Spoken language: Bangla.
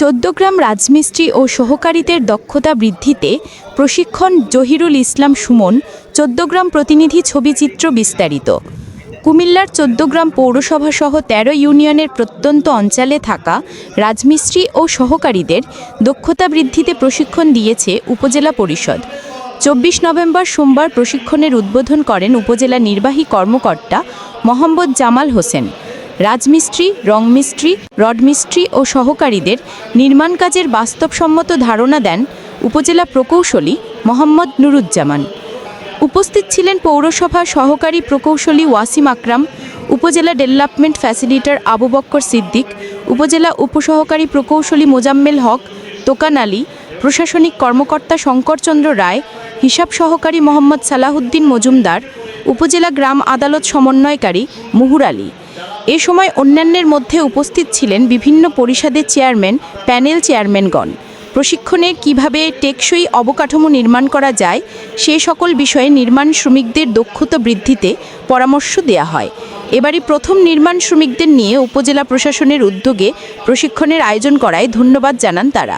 চোদ্দগ্রাম রাজমিস্ত্রি ও সহকারীদের দক্ষতা বৃদ্ধিতে প্রশিক্ষণ জহিরুল ইসলাম সুমন চোদ্দগ্রাম প্রতিনিধি ছবিচিত্র বিস্তারিত। কুমিল্লার চোদ্দগ্রাম পৌরসভা সহ তেরো ইউনিয়নের প্রত্যন্ত অঞ্চলে থাকা রাজমিস্ত্রি ও সহকারীদের দক্ষতা বৃদ্ধিতে প্রশিক্ষণ দিয়েছে উপজেলা পরিষদ। চব্বিশ নভেম্বর সোমবার প্রশিক্ষণের উদ্বোধন করেন উপজেলা নির্বাহী কর্মকর্তা মোহাম্মদ জামাল হোসেন। রাজমিস্ত্রি, রংমিস্ত্রি, রডমিস্ত্রি ও সহকারীদের নির্মাণ কাজের বাস্তবসম্মত ধারণা দেন উপজেলা প্রকৌশলী মোহাম্মদ নুরুজ্জামান। উপস্থিত ছিলেন পৌরসভা সহকারী প্রকৌশলী ওয়াসিম আকরাম, উপজেলা ডেভেলপমেন্ট ফ্যাসিলিটার আবু বক্কর সিদ্দিক, উপজেলা উপসহকারী প্রকৌশলী মোজাম্মেল হক, তোকান আলী, প্রশাসনিক কর্মকর্তা শঙ্করচন্দ্র রায়, হিসাব সহকারী মোহাম্মদ সালাহুদ্দিন মজুমদার, উপজেলা গ্রাম আদালত সমন্বয়কারী মুহুর আলী। এ সময় অন্যান্যের মধ্যে উপস্থিত ছিলেন বিভিন্ন পরিষদের চেয়ারম্যান, প্যানেল চেয়ারম্যানগণ। প্রশিক্ষণে কীভাবে টেকসই অবকাঠামো নির্মাণ করা যায়, সে সকল বিষয়ে নির্মাণ শ্রমিকদের দক্ষতা বৃদ্ধিতে পরামর্শ দেয়া হয়। এবারই প্রথম নির্মাণ শ্রমিকদের নিয়ে উপজেলা প্রশাসনের উদ্যোগে প্রশিক্ষণের আয়োজন করায় ধন্যবাদ জানান তারা।